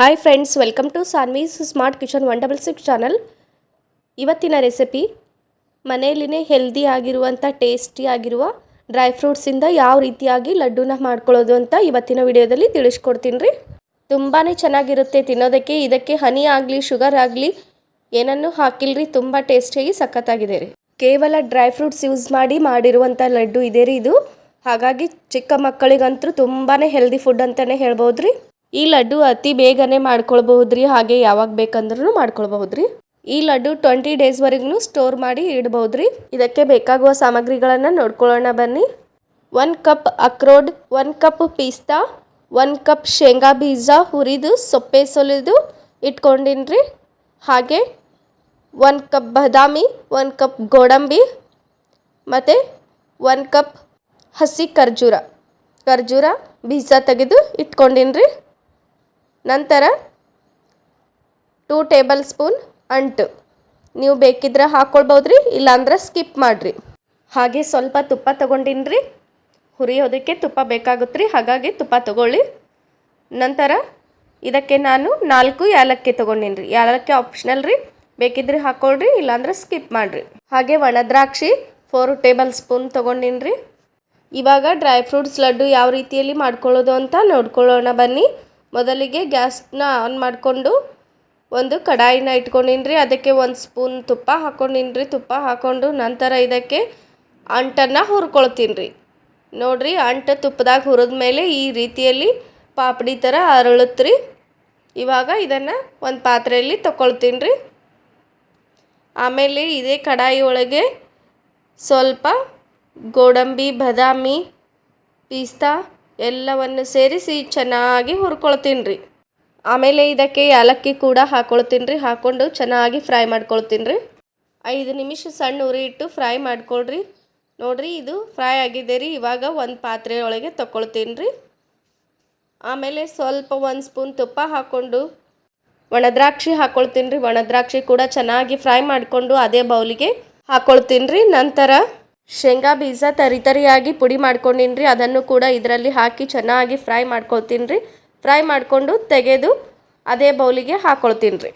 Hi friends welcome to Sanvi's smart kitchen one double six channel ಇವತ್ತಿನ recipe ಮನೆಯಲ್ಲಿನೇ healthy ಆಗಿರುವಂಥ tasty ಆಗಿರುವ dry ಫ್ರೂಟ್ಸಿಂದ ಯಾವ ರೀತಿಯಾಗಿ ಲಡ್ಡೂನ ಮಾಡ್ಕೊಳ್ಳೋದು ಅಂತ ಇವತ್ತಿನ ವಿಡಿಯೋದಲ್ಲಿ ತಿಳಿಸ್ಕೊಡ್ತೀನಿ ರೀ. ತುಂಬಾ ಚೆನ್ನಾಗಿರುತ್ತೆ ತಿನ್ನೋದಕ್ಕೆ. ಇದಕ್ಕೆ ಹನಿ ಆಗಲಿ ಶುಗರ್ ಆಗಲಿ, ಏನನ್ನೂ ಹಾಕಿಲ್ರಿ, ತುಂಬ ಟೇಸ್ಟಿಯಾಗಿ ಸಖತ್ತಾಗಿದೆ ರೀ. ಕೇವಲ ಡ್ರೈ ಫ್ರೂಟ್ಸ್ ಯೂಸ್ ಮಾಡಿ ಮಾಡಿರುವಂಥ ಲಡ್ಡು ಇದೆ ರೀ ಇದು. ಹಾಗಾಗಿ ಚಿಕ್ಕ ಮಕ್ಕಳಿಗಂತೂ ತುಂಬಾ ಹೆಲ್ದಿ ಫುಡ್ ಅಂತಲೇ ಹೇಳ್ಬೋದು ರೀ ಈ ಲಡ್ಡು ಅತಿ ಬೇಗನೆ ಮಾಡ್ಕೊಳ್ಬಹುದು ರೀ ಹಾಗೆ ಯಾವಾಗ ಬೇಕಂದ್ರೂ ಮಾಡ್ಕೊಳ್ಬಹುದು ರೀ ಈ ಲಡ್ಡು ಟ್ವೆಂಟಿ ಡೇಸ್ವರೆಗೂ ಸ್ಟೋರ್ ಮಾಡಿ ಇಡ್ಬೋದು ರೀ ಇದಕ್ಕೆ ಬೇಕಾಗುವ ಸಾಮಗ್ರಿಗಳನ್ನು ನೋಡ್ಕೊಳ್ಳೋಣ ಬನ್ನಿ. ಒನ್ ಕಪ್ ಅಕ್ರೋಡ್ ಒನ್ ಕಪ್ ಪಿಸ್ತಾ ಒನ್ ಕಪ್ ಶೇಂಗಾ ಬೀಜ ಹುರಿದು ಸೊಪ್ಪೆ ಸೊಲಿದು ಇಟ್ಕೊಂಡಿನ್ರಿ. ಹಾಗೆ ಒನ್ ಕಪ್ ಬಾದಾಮಿ ಒನ್ ಕಪ್ ಗೋಡಂಬಿ, ಮತ್ತು ಒನ್ ಕಪ್ ಹಸಿ ಖರ್ಜೂರ. ಖರ್ಜೂರ ಬೀಜ ತೆಗೆದು ಇಟ್ಕೊಂಡಿನಿ ರೀ ನಂತರ ಟೂ ಟೇಬಲ್ ಸ್ಪೂನ್ ಅಂಟು. ನೀವು ಬೇಕಿದ್ರೆ ಹಾಕ್ಕೊಳ್ಬೋದ್ರಿ ಇಲ್ಲಾಂದ್ರೆ ಸ್ಕಿಪ್ ಮಾಡಿರಿ. ಹಾಗೆ ಸ್ವಲ್ಪ ತುಪ್ಪ ತೊಗೊಂಡಿನ್ರಿ. ಹುರಿಯೋದಕ್ಕೆ ತುಪ್ಪ ಬೇಕಾಗುತ್ತೆ ಹಾಗಾಗಿ ತುಪ್ಪ ತಗೊಳ್ಳಿ. ನಂತರ ಇದಕ್ಕೆ ನಾನು ನಾಲ್ಕು ಏಲಕ್ಕಿ ತೊಗೊಂಡಿನ್ರಿ. ಏಲಕ್ಕಿ ಆಪ್ಷನಲ್ ರೀ, ಬೇಕಿದ್ರೆ ಹಾಕ್ಕೊಳ್ರಿ ಇಲ್ಲಾಂದ್ರೆ ಸ್ಕಿಪ್ ಮಾಡಿರಿ. ಹಾಗೆ ಒಣದ್ರಾಕ್ಷಿ ಫೋರ್ ಟೇಬಲ್ ಸ್ಪೂನ್ ತೊಗೊಂಡಿನ್ರಿ. ಇವಾಗ ಡ್ರೈ ಫ್ರೂಟ್ಸ್ ಲಡ್ಡು ಯಾವ ರೀತಿಯಲ್ಲಿ ಮಾಡ್ಕೊಳ್ಳೋದು ಅಂತ ನೋಡ್ಕೊಳ್ಳೋಣ ಬನ್ನಿ. ಮೊದಲಿಗೆ ಗ್ಯಾಸ್ನ ಆನ್ ಮಾಡಿಕೊಂಡು ಒಂದು ಕಡಾಯಿನ ಇಟ್ಕೊಂಡಿನ್ರಿ. ಅದಕ್ಕೆ ಒಂದು ಸ್ಪೂನ್ ತುಪ್ಪ ಹಾಕ್ಕೊಂಡಿನ್ರಿ ತುಪ್ಪ ಹಾಕ್ಕೊಂಡು ನಂತರ ಇದಕ್ಕೆ ಅಂಟನ್ನು ಹುರ್ಕೊಳ್ತೀನಿ ರೀ ನೋಡಿರಿ, ಅಂಟು ತುಪ್ಪದಾಗ ಹುರಿದ ಮೇಲೆ ಈ ರೀತಿಯಲ್ಲಿ ಪಾಪಡಿ ಥರ ಅರಳುತ್ತೆ ರೀ ಇವಾಗ ಇದನ್ನು ಒಂದು ಪಾತ್ರೆಯಲ್ಲಿ ತಗೊಳ್ತೀನಿ ರೀ ಆಮೇಲೆ ಇದೇ ಕಡಾಯಿ ಒಳಗೆ ಸ್ವಲ್ಪ ಗೋಡಂಬಿ, ಬಾದಾಮಿ, ಪಿಸ್ತಾ ಎಲ್ಲವನ್ನು ಸೇರಿಸಿ ಚೆನ್ನಾಗಿ ಹುರ್ಕೊಳ್ತೀನಿ ರೀ ಆಮೇಲೆ ಇದಕ್ಕೆ ಏಲಕ್ಕಿ ಕೂಡ ಹಾಕೊಳ್ತೀನಿ ರೀ ಹಾಕ್ಕೊಂಡು ಚೆನ್ನಾಗಿ ಫ್ರೈ ಮಾಡ್ಕೊಳ್ತೀನಿ ರೀ ಐದು ನಿಮಿಷ ಸಣ್ಣ ಉರಿ ಇಟ್ಟು ಫ್ರೈ ಮಾಡ್ಕೊಳ್ರಿ. ನೋಡಿರಿ ಇದು ಫ್ರೈ ಆಗಿದೆ ರೀ. ಇವಾಗ ಒಂದು ಪಾತ್ರೆ ಒಳಗೆ ತಗೊಳ್ತೀನಿ ರೀ ಆಮೇಲೆ ಸ್ವಲ್ಪ ಒಂದು ಸ್ಪೂನ್ ತುಪ್ಪ ಹಾಕ್ಕೊಂಡು ಒಣದ್ರಾಕ್ಷಿ ಹಾಕ್ಕೊಳ್ತೀನಿ ರೀ ಒಣದ್ರಾಕ್ಷಿ ಕೂಡ ಚೆನ್ನಾಗಿ ಫ್ರೈ ಮಾಡಿಕೊಂಡು ಅದೇ ಬೌಲಿಗೆ ಹಾಕ್ಕೊಳ್ತೀನಿ ರೀ ನಂತರ ಶೇಂಗಾ ಬೀಜ ತರಿ ತರಿಯಾಗಿ ಪುಡಿ ಮಾಡ್ಕೊಂಡಿನ್ರಿ. ಅದನ್ನು ಕೂಡ ಇದರಲ್ಲಿ ಹಾಕಿ ಚೆನ್ನಾಗಿ ಫ್ರೈ ಮಾಡ್ಕೊಳ್ತೀನಿ ರೀ ಫ್ರೈ ಮಾಡಿಕೊಂಡು ತೆಗೆದು ಅದೇ ಬೌಲಿಗೆ ಹಾಕ್ಕೊಳ್ತೀನಿ ರೀ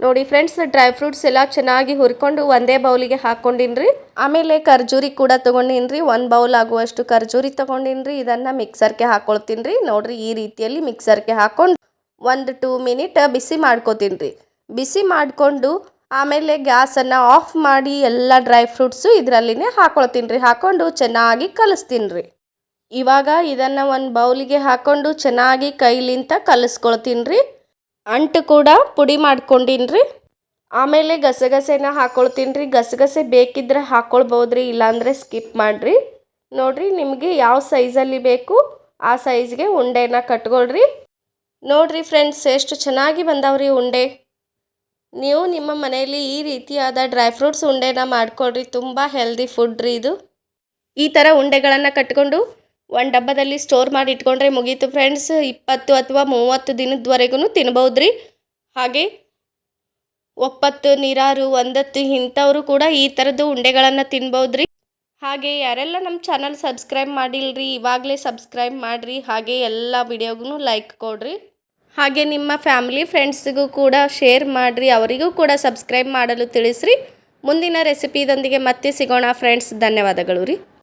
ನೋಡಿ ಫ್ರೆಂಡ್ಸ್, ಡ್ರೈ ಫ್ರೂಟ್ಸ್ ಎಲ್ಲ ಚೆನ್ನಾಗಿ ಹುರ್ಕೊಂಡು ಒಂದೇ ಬೌಲಿಗೆ ಹಾಕ್ಕೊಂಡಿನಿ ರೀ ಆಮೇಲೆ ಖರ್ಜೂರಿ ಕೂಡ ತೊಗೊಂಡಿನಿ ರೀ ಒಂದು ಬೌಲ್ ಆಗುವಷ್ಟು ಖರ್ಜೂರಿ ತೊಗೊಂಡಿನಿ ರೀ ಇದನ್ನು ಮಿಕ್ಸರ್ಗೆ ಹಾಕ್ಕೊಳ್ತೀನಿ ರೀ ನೋಡಿರಿ ಈ ರೀತಿಯಲ್ಲಿ ಮಿಕ್ಸರ್ಗೆ ಹಾಕೊಂಡು ಒಂದು ಟೂ ಮಿನಿಟ್ ಬಿಸಿ ಮಾಡ್ಕೊತೀನಿ ರೀ ಬಿಸಿ ಮಾಡಿಕೊಂಡು ಆಮೇಲೆ ಗ್ಯಾಸನ್ನು ಆಫ್ ಮಾಡಿ ಎಲ್ಲ ಡ್ರೈ ಫ್ರೂಟ್ಸು ಇದರಲ್ಲಿನೇ ಹಾಕೊಳ್ತೀನಿ ರೀ. ಹಾಕ್ಕೊಂಡು ಚೆನ್ನಾಗಿ ಕಲಿಸ್ತೀನಿ ರೀ. ಇವಾಗ ಇದನ್ನು ಒಂದು ಬೌಲಿಗೆ ಹಾಕ್ಕೊಂಡು ಚೆನ್ನಾಗಿ ಕೈಲಿಂತ ಕಲಿಸ್ಕೊಳ್ತೀನಿ ರೀ. ಅಂಟು ಕೂಡ ಪುಡಿ ಮಾಡ್ಕೊಂಡಿನಿ ರೀ. ಆಮೇಲೆ ಗಸಗಸೆನ ಹಾಕ್ಕೊಳ್ತೀನಿ ರೀ. ಗಸಗಸೆ ಬೇಕಿದ್ರೆ ಹಾಕ್ಕೊಳ್ಬೋದು ರೀ ಇಲ್ಲಾಂದರೆ ಸ್ಕಿಪ್ ಮಾಡಿರಿ. ನೋಡಿರಿ ನಿಮಗೆ ಯಾವ ಸೈಜಲ್ಲಿ ಬೇಕು ಆ ಸೈಜ್ಗೆ ಉಂಡೆನ ಕಟ್ಕೊಳ್ರಿ. ನೋಡಿರಿ ಫ್ರೆಂಡ್ಸ್, ಎಷ್ಟು ಚೆನ್ನಾಗಿ ಬಂದವ್ರಿ ಉಂಡೆ. ನೀವು ನಿಮ್ಮ ಮನೆಯಲ್ಲಿ ಈ ರೀತಿಯಾದ ಡ್ರೈ ಫ್ರೂಟ್ಸ್ ಉಂಡೆನ ಮಾಡ್ಕೊಳ್ರಿ. ತುಂಬ ಹೆಲ್ದಿ ಫುಡ್ ರೀ ಇದು. ಈ ಥರ ಉಂಡೆಗಳನ್ನು ಕಟ್ಕೊಂಡು ಒಂದು ಡಬ್ಬದಲ್ಲಿ ಸ್ಟೋರ್ ಮಾಡಿ ಇಟ್ಕೊಂಡ್ರೆ ಮುಗೀತು ಫ್ರೆಂಡ್ಸ್ ಇಪ್ಪತ್ತು ಅಥವಾ ಮೂವತ್ತು ದಿನದವರೆಗೂ ತಿನ್ಬೋದು ರೀ ಹಾಗೆ ಒಪ್ಪತ್ತು, ನೀರಾರು, ಒಂದತ್ತು ಇಂಥವರು ಕೂಡ ಈ ಥರದ್ದು ಉಂಡೆಗಳನ್ನು ತಿನ್ಬೋದು ರೀ ಹಾಗೆ ಯಾರೆಲ್ಲ ನಮ್ಮ ಚಾನಲ್ ಸಬ್ಸ್ಕ್ರೈಬ್ ಮಾಡಿಲ್ರಿ, ಇವಾಗಲೇ ಸಬ್ಸ್ಕ್ರೈಬ್ ಮಾಡಿರಿ. ಹಾಗೆ ಎಲ್ಲ ವಿಡಿಯೋಗೂ ಲೈಕ್ ಕೊಡ್ರಿ. ಹಾಗೆ ನಿಮ್ಮ ಫ್ಯಾಮಿಲಿ, ಫ್ರೆಂಡ್ಸಿಗೂ ಕೂಡ ಶೇರ್ ಮಾಡಿರಿ, ಅವರಿಗೂ ಕೂಡ ಸಬ್ಸ್ಕ್ರೈಬ್ ಮಾಡಲು ತಿಳಿಸ್ರಿ. ಮುಂದಿನ ರೆಸಿಪಿದೊಂದಿಗೆ ಮತ್ತೆ ಸಿಗೋಣ, ಫ್ರೆಂಡ್ಸ್. ಧನ್ಯವಾದಗಳು ರೀ.